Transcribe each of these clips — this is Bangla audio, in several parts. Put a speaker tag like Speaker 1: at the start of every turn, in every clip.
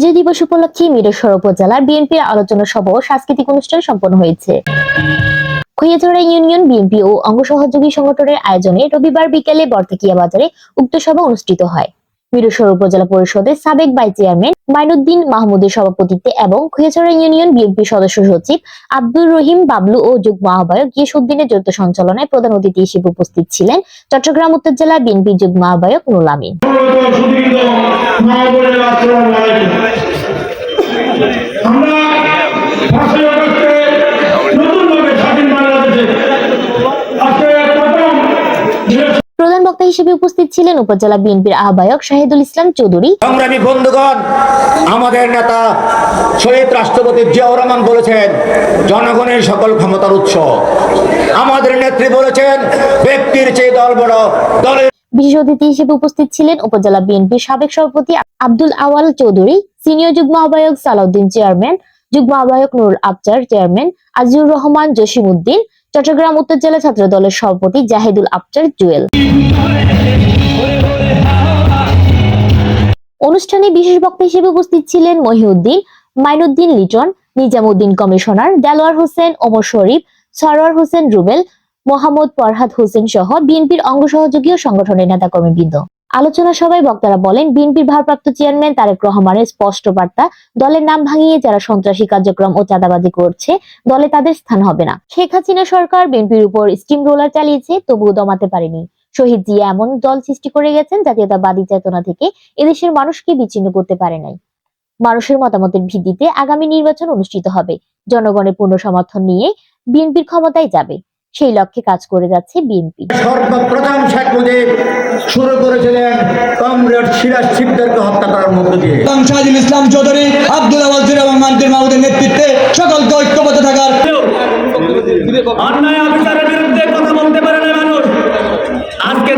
Speaker 1: দিবস উপলক্ষে মিরেশ্বর উপজেলার বিএনপির আলোচনা সভা সাংস্কৃতিক অনুষ্ঠান সম্পন্ন হয়েছে। খৈয়াচড়া ইউনিয়ন বিএনপি ও অঙ্গ সহযোগী সংগঠনের আয়োজনে রবিবার বিকেলে বর্তকিয়া বাজারে উক্ত সভা অনুষ্ঠিত হয়। মিরেশ্বর উপজেলা পরিষদের সাবেক ভাইস চেয়ারম্যান মাইনুদ্দিন মাহমুদের সভাপতিত্বে এবং খৈয়াচড়া ইউনিয়ন বিএনপি সদস্য সচিব আব্দুর রহিম বাবলু ও যুগ্ম আহ্বায়ক গিয়াসুদ্দিনের যৌথ সঞ্চালনায় প্রধান অতিথি হিসেবে উপস্থিত ছিলেন চট্টগ্রাম উত্তর জেলা বিএনপি যুগ্ম আহ্বায়ক নুল আমিন।
Speaker 2: আমরা নতুনভাবে স্বাধীন বাংলাদেশে আজকে প্রথম
Speaker 1: প্রধান বক্তা হিসেবে উপস্থিত ছিলেন উপজেলা বিএনপির আহ্বায়ক শাহিদুল ইসলাম চৌধুরী।
Speaker 3: সংগ্রামী বন্ধুগণ আমাদের নেতা শহীদ রাষ্ট্রপতি জিয়াউর রহমান বলেছেন জনগণের সকল ক্ষমতার উৎস। আমাদের নেত্রী বলেছেন ব্যক্তির চেয়ে দল বড় দলের
Speaker 1: বিশেষ অতিথি হিসেবে উপস্থিত ছিলেন উপজেলা বিএনপির সাবেক সভাপতি আব্দুল আওয়াল চৌধুরী, সিনিয়র যুগ্ম আহ্বায়ক সালাউদ্দিন চেয়ারম্যান, যুগ্ম আহ্বায়ক নুরুল আবচার চেয়ারম্যান আজিউর রহমান জসিম উদ্দিন চট্টগ্রাম উত্তর জেলা ছাত্র দলের সভাপতি জাহিদুল আবচার জুয়েল। অনুষ্ঠানে বিশেষ বক্তা হিসেবে উপস্থিত ছিলেন মহিউদ্দিন, মাইনুদ্দিন লিটন, নিজামুদ্দিন কমিশনার, দেলোয়ার হোসেন, ওমর শরীফ সরোয়ার হোসেন রুবেল মোহাম্মদ ফরহাদ হোসেন সহ বিএনপির অঙ্গ সহযোগী ও সংগঠনের নেতাকর্মীবৃন্দ। আলোচনা সভায় বক্তারা বলেন, বিএনপির ভারপ্রাপ্ত চেয়ারম্যান তারেক রহমানের স্পষ্ট বার্তা, দলের নাম ভাঙিয়ে যারা সন্ত্রাসী কার্যক্রম ও চাঁদাবাজি করছে, দলে তাদের স্থান হবে না। শেখ হাসিনা সরকার বিএনপির উপর স্টিম রোলার চালিয়েছে, তবুও দমাতে পারেনি। শহীদ জিয়া এমন দল সৃষ্টি করে গেছেন, জাতীয়তাবাদী চেতনা থেকে এদেশের মানুষকে বিচ্ছিন্ন করতে পারে নাই। মানুষের মতামতের ভিত্তিতে আগামী নির্বাচন অনুষ্ঠিত হবে। জনগণের পূর্ণ সমর্থন নিয়ে বিএনপির ক্ষমতায় যাবে। সেই লক্ষ্যে কাজ করে যাচ্ছে বিএনপি।
Speaker 3: সর্বপ্রথম শেখ মুজিব শুরু করেছিলেন কমরেড সিরাজ শিবদেরকে হত্যা করার মধ্য দিয়ে।
Speaker 4: এবং শাহিদুল ইসলাম চৌধুরী আব্দুল আওয়াজ জিরা এবং মান্তির মাহমুদের নেতৃত্বে সকলকে ঐক্যবদ্ধ থাকার
Speaker 2: অন্যায় অবিচারের বিরুদ্ধে কথা বলতে পারে না মানুষ। আজকে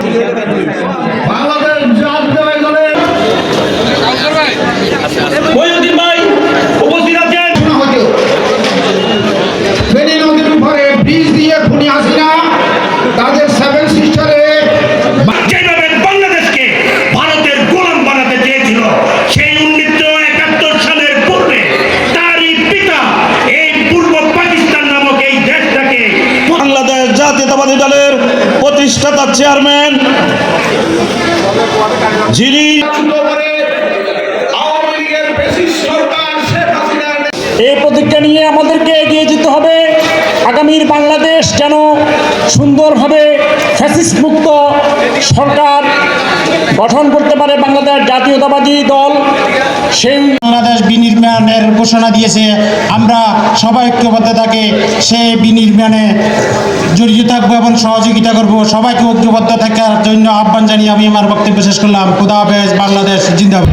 Speaker 5: প্রতিষ্ঠাতা চেয়ারম্যান, যিনি এই প্রতিজ্ঞা নিয়ে আমাদেরকে এগিয়ে যেতে হবে। আগামীর বাংলাদেশ যেন সুন্দরভাবে ফ্যাসিস্ট মুক্ত সরকার গঠন করতে পারে বাংলাদেশ জাতীয়তাবাদী দল। সেই
Speaker 6: বাংলাদেশ বিনির্মাণের ঘোষণা দিয়েছে। আমরা সবাই ঐক্যবদ্ধ থাকে, সেই বিনির্মাণে জড়িত থাকব এবং সহযোগিতা করব। সবাইকে ঐক্যবদ্ধ থাকার জন্য আহ্বান জানিয়ে আমি আমার বক্তব্য শেষ করলাম। খুদা হাফেজ, বাংলাদেশ, জিন্দাবাদ।